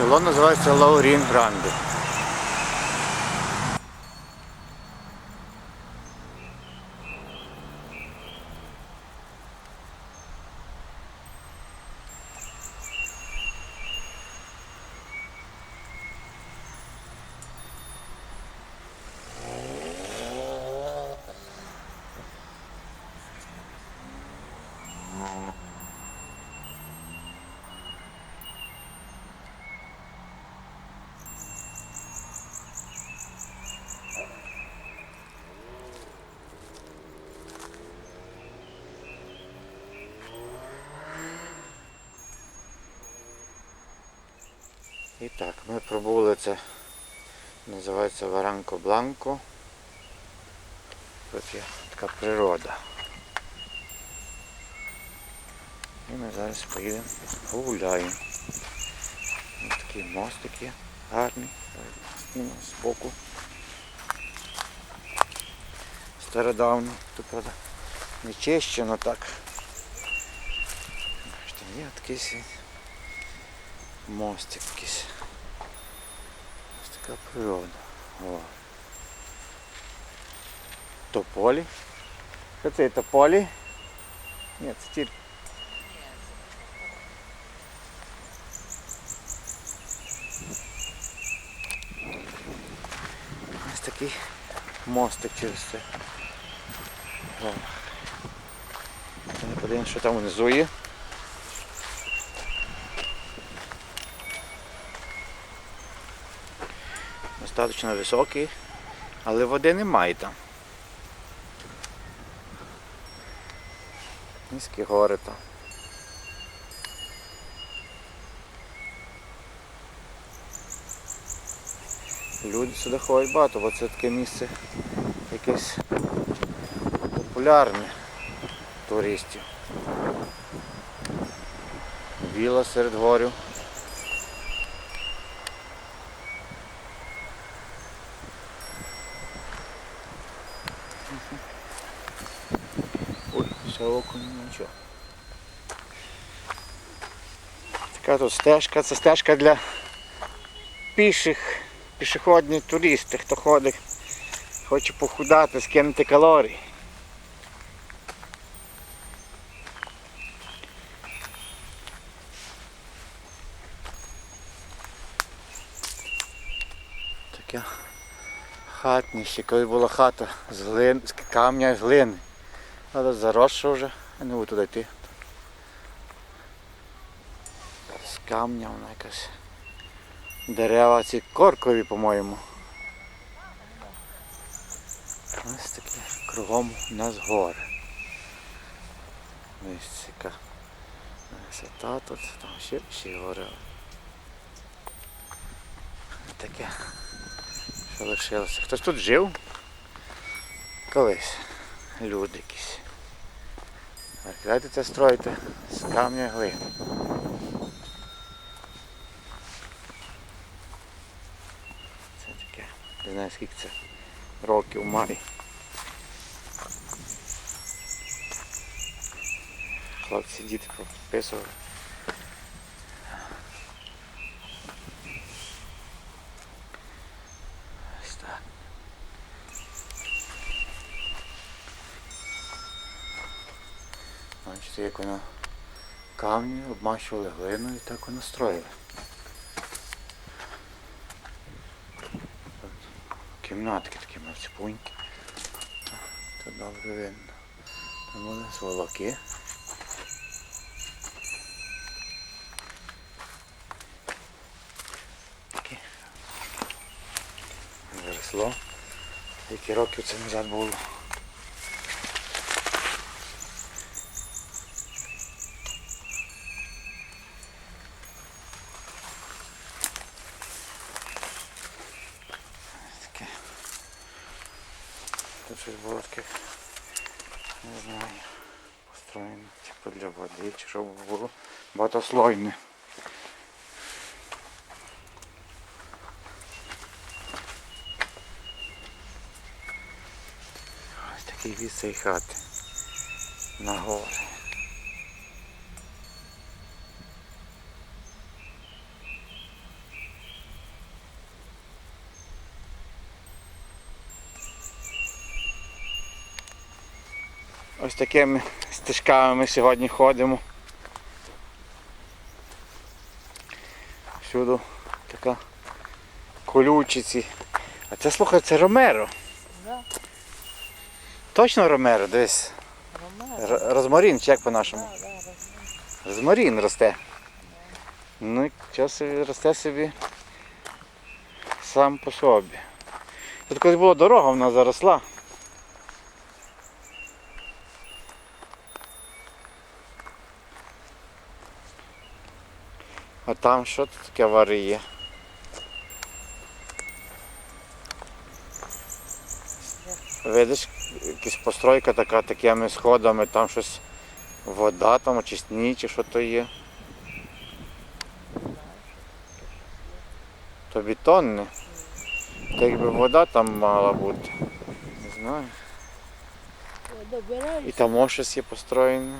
Село називається Лаурін Гранде. І так, ми пробули це, називається Варанко Бланко. Тут є така природа. І ми зараз поїдемо, погуляємо. Ось такий мостик є, гарний. З боку. Стародавний. Тут правда не чищено так. Є такий мостик якийсь. Ось така природа. О. Тополі. Що це тополі? Ні, це ті. Ось такий мостик через це. О. Ми Подивимось, що там внизу є. Достаточно високий, але води немає там. Низькі гори там. Люди сюди ходять багато, бо це таке місце якесь популярне туристів. Віла серед горів. Ой, ще нічого. Така тут стежка, це стежка для піших, пішохідних туристів, хто ходить, хоче похудати, скинути калорії. Таке хатніще, коли була хата з, глин, з камня з глини. Але заросша вже, я не буду туди йти. З камня вона якась. Дерева ці коркові, по-моєму. Ось такі кругом у нас гори. Ось яка висота тут, там ще, ще гори. Таке, що лишилося. Хтось тут жив? Колись. Люди якісь. Давайте це строїти з камня і глини. Це таке. Не знаю скільки це років має. Хлопці, діти прописували. Ось так. Бачите, як воно камні обмащували глиною і так воно строїли. Кімнатки такі мацепуньки. Тут добре видно. Там були сволоки. Такі. Заросло. Які років це назад було. посадив, що щоб було багатослойне. Ось такий від цієї хати на гори. Ось таке ми стежками ми сьогодні ходимо. Всюди така колючиці. А це слухай, це Ромеро. Да. Точно Ромеро, дивись. Ромеро. Р- Розмарін, чи як по-нашому? Да, да, розумію. Розмарін росте. Ну і час собі росте собі сам по собі. Тут колись була дорога, вона заросла. Там що тут таке варіє? Видиш, якась постройка така такими сходами, там щось вода, там очисні чи що то є. То бетонне. Та якби вода там мала бути. Не знаю. І там щось є построєне.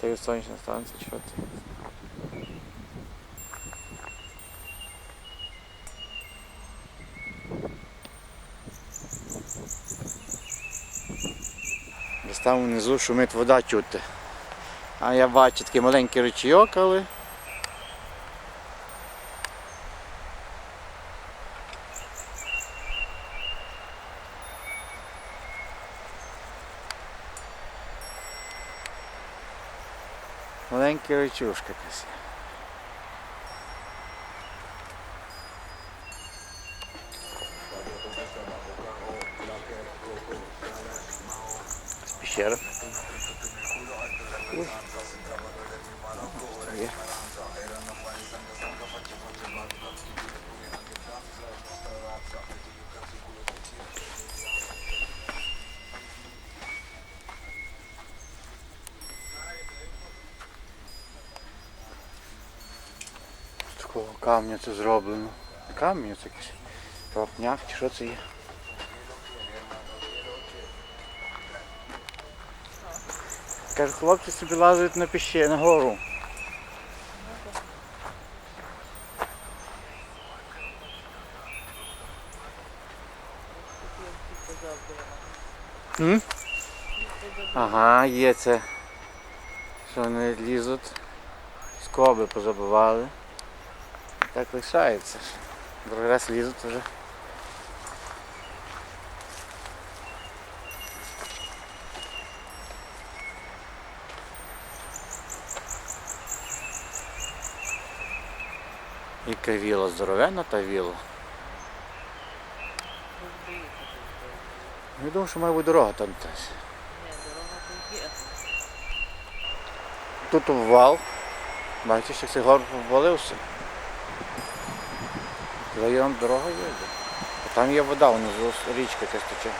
Та й сонячна станція, що це. Там внизу шумить вода чути. А я бачу такий маленький ручійок, але маленька речушка якась. є. З пещера. Ой. Є. З такого камня це зроблено. Не Камінь це якийсь вапняк чи що це є. Кажу, хлопці собі лазають на піще, на гору. М? Ага, є це. Що вони лізуть. Скоби позабивали. Так лишається. Другий раз лізуть вже. Яка віла здоровенна та віла. Я думаю, що має бути дорога там дорога тут обвал. Бачиш, як цей гор обвалився. Район дорога є. де. А там є вода, внизу річка якась тече.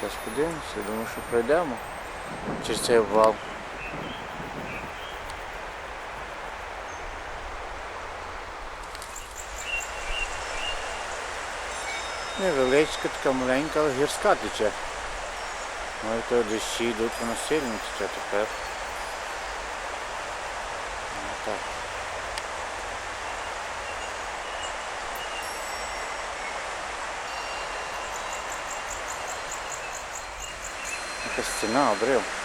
Зараз подивимося, думаю, що пройдемо через цей обвал. Невеличка, така маленька, але гірська тече. Ну і то дощі йдуть, вона сильно тече тепер. Ну, так. Якась стіна, обрив.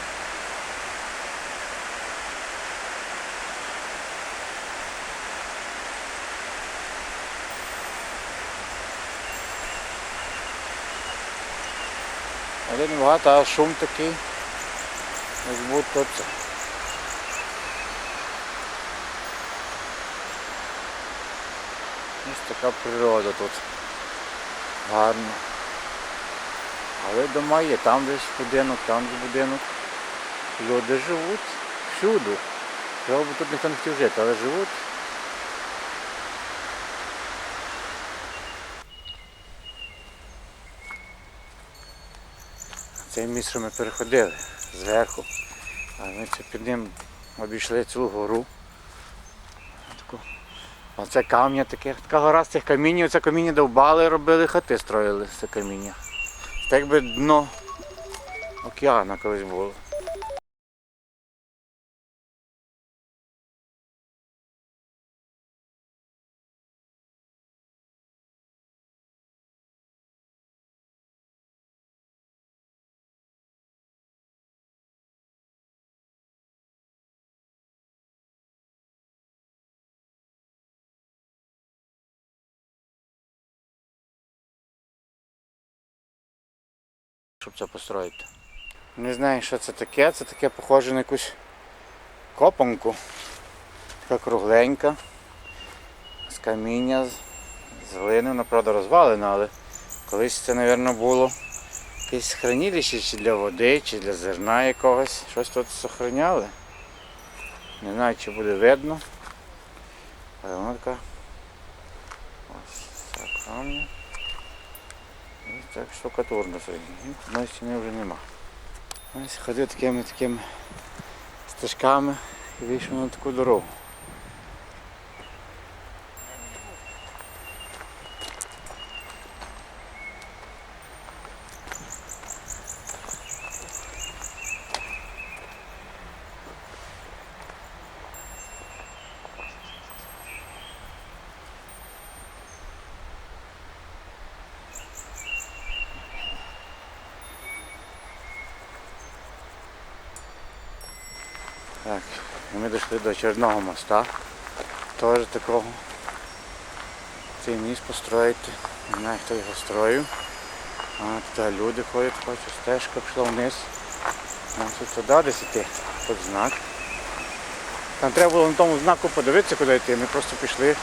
Але небагато, а шум такий. Як будто це. Ось така природа тут. Гарна. Але дома є, там десь будинок, там десь будинок. Люди живуть всюди. Чого би тут ніхто не хотів жити, але живуть. Цей міст, що ми переходили зверху. А ми це під ним обійшли цілу гору. Оце каміння таке, така гора з цих каміння, це каміння довбали, робили хати, строїли з цих каміння. Це якби дно океану колись було. Щоб це построїти. Не знаю, що це таке. Це таке похоже на якусь копанку. Така кругленька. З каміння, з- глини, вона правда розвалена, але колись це, мабуть, було якесь хранилище чи для води, чи для зерна якогось. Щось тут зберігали. Не знаю, чи буде видно. Але вона така. Ось так камня. Так штукатурно сьогодні. Одної стіни вже нема. Ось ходив такими такими стежками і вийшов на таку дорогу. Так, і ми дійшли до Черного моста. Теж такого. Цей міст построїти. Не знаю, хто його строїв. А тут люди ходять, хочуть, стежка пішла вниз. Нам тут туди десь йти, тут знак. Там треба було на тому знаку подивитися, куди йти. Ми просто пішли.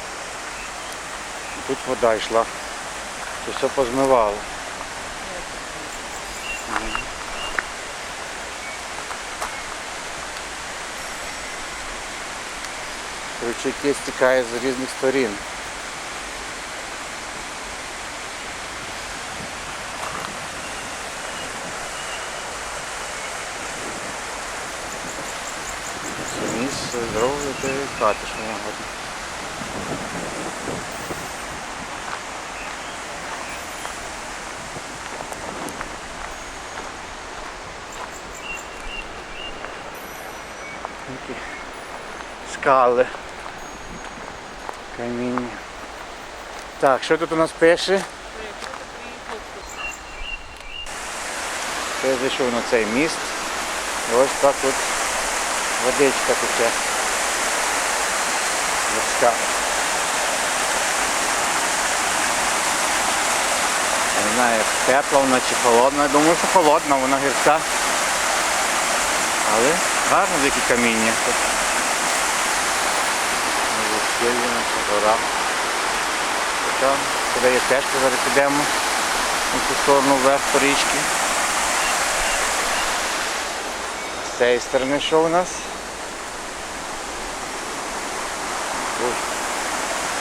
Тут вода йшла. Тут все позмивало. Ручейки стікає з різних сторін. Самі з дороги до хати, що скали. Каміння. Так, що тут у нас пише? Я зайшов на цей міст. І ось так от водичка тече. Я не знаю, тепла вона чи холодна. Я думаю, що холодна, вона гірська. Але гарно такі каміння. Гора. Там, куди є стежка, зараз підемо на ту сторону вверх по річці. З цієї сторони що у нас?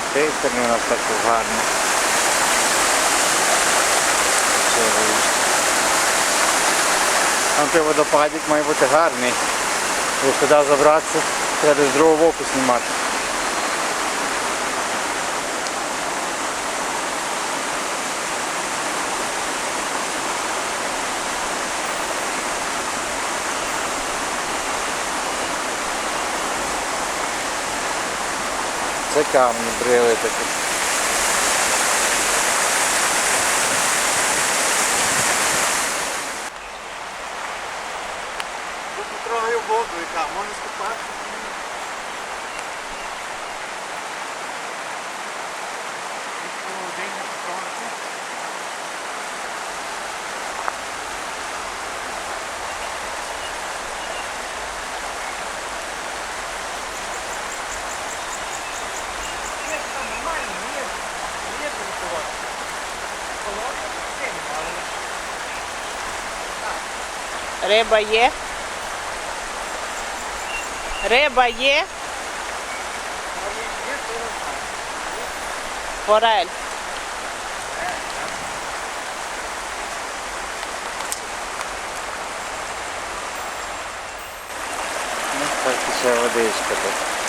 З цієї сторони у нас так гарно. Там той водопадик має бути гарний. Бо туди забратися, треба з другого боку знімати. Це камні брили такі. Трогаю воду, яка можна скупати. Риба є. Риба є. Форель. Ну, так ще водичка тут.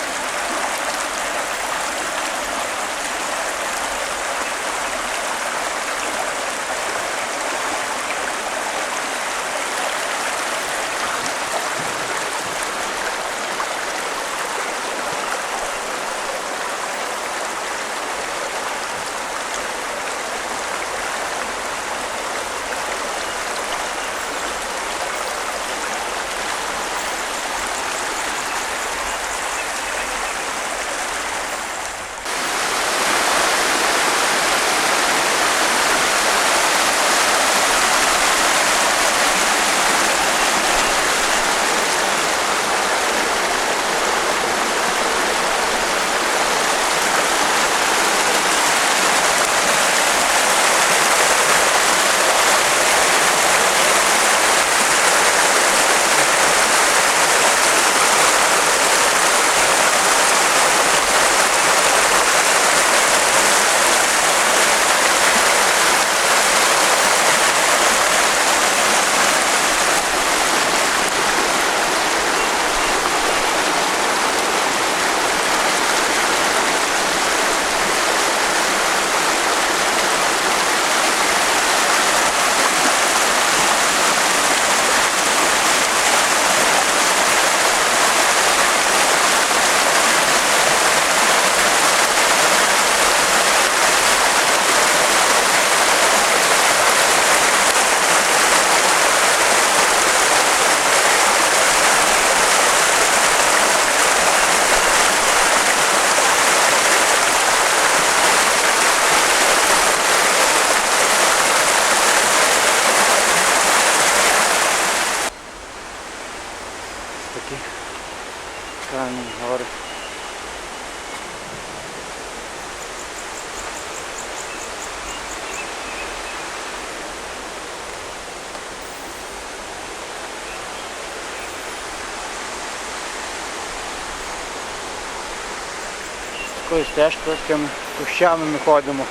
Такою стежкою такими кущами ми ходимо.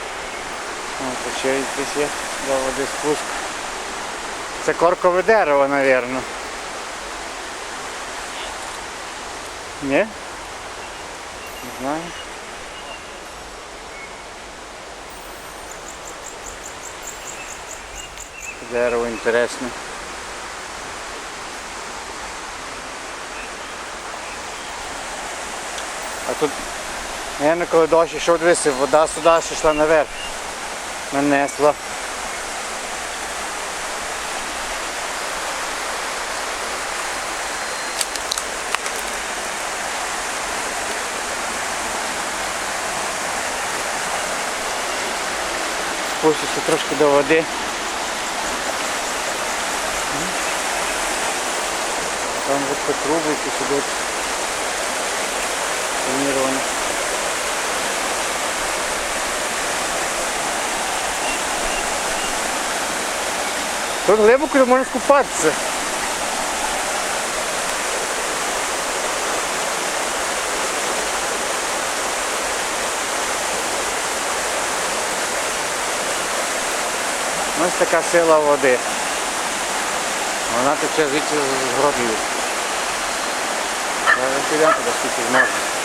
О, ще якийсь є до води спуск. Це коркове дерево, мабуть. Ні? Не знаю. Дерево інтересне. А тут, наверное, коли дощ йшов, дивися, вода сюди ще йшла наверх. Нанесла. Спустився трошки до води. Там вот по трубы Тут глибоко можна скупатися. Ось така сила води. Вона тече звідси з гробів. Зараз підемо туди скільки зможемо.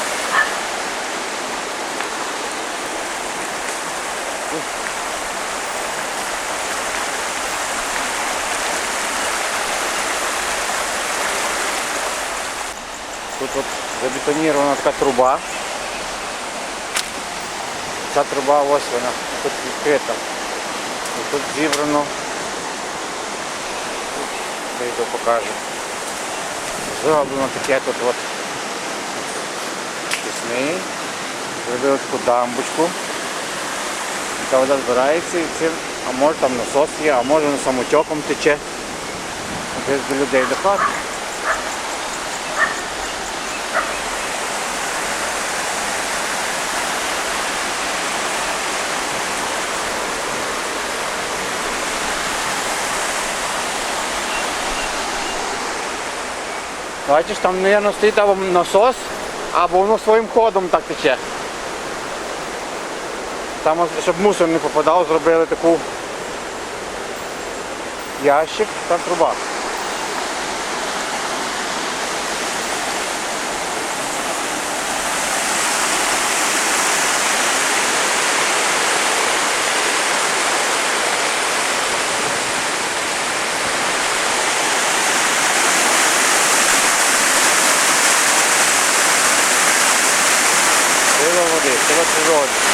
Тут от забетонірована така труба. Ця труба ось вона, тут відкрита. І тут зібрано. Вийду покажу. Зроблено таке тут от пісни. Зробили таку дамбочку. Яка вода збирається і цим, а може там насос є, а може воно самотеком тече. Десь до людей до хати. Бачиш, там, мабуть, стоїть або насос, або воно своїм ходом так тече. Там, щоб мусор не попадав, зробили таку ящик, та труба. Сила води, сила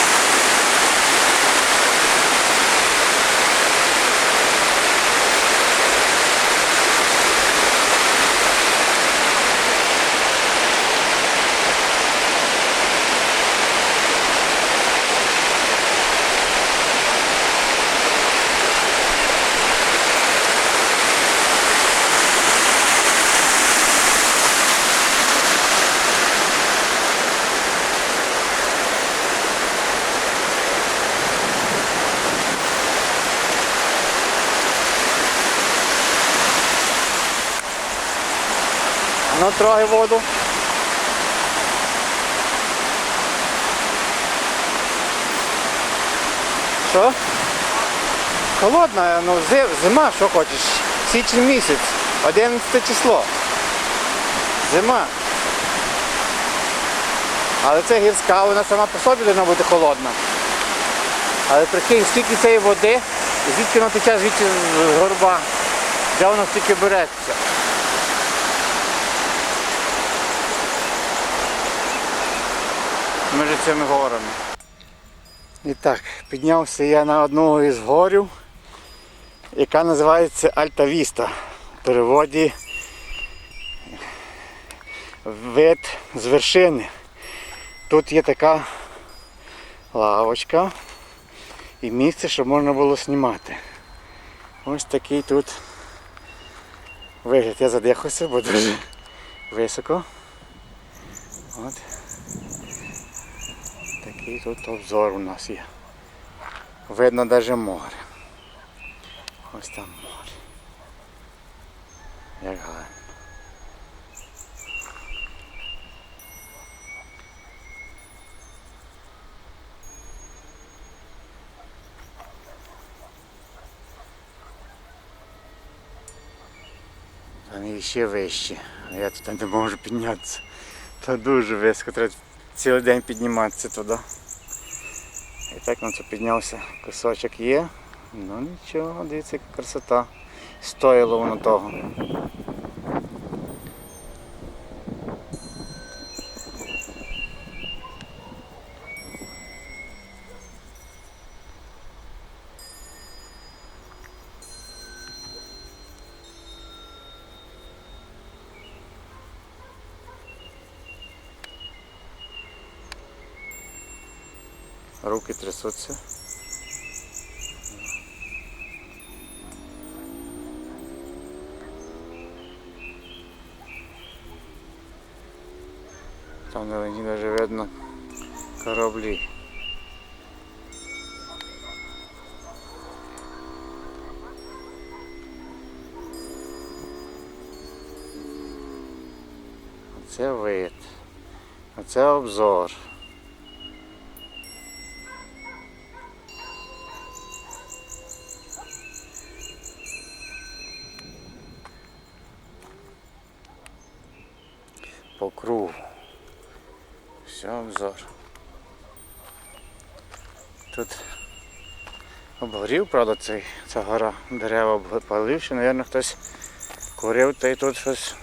Ну, трогай воду. Що? Холодна, ну зима, що хочеш. Січень місяць, 11 число. Зима. Але це гірська, вона сама по собі повинна бути холодна. Але прикинь, скільки цієї води, звідки воно тече звідси горба, де воно стільки береться. Між цими горами. І так, піднявся я на одного із горів, яка називається Альта Віста. В переводі вид з вершини. Тут є така лавочка і місце, щоб можна було знімати. Ось такий тут вигляд. Я задихався, бо дуже високо. От. Такий тут обзор у нас є. Видно навіть море. Ось там море. Як гарно. І ще вище. А я тут не можу піднятися. Та дуже високо, треба цілий день підніматися туди. І так на це піднявся. Кусочок є. Ну нічого, дивіться, яка красота. Стоїло воно того. Руки. Там даже видно кораблі. Оце вид. Оце обзор. Правда, цей, ця гора дерева паливши, мабуть, хтось курив та й тут щось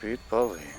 підпалив.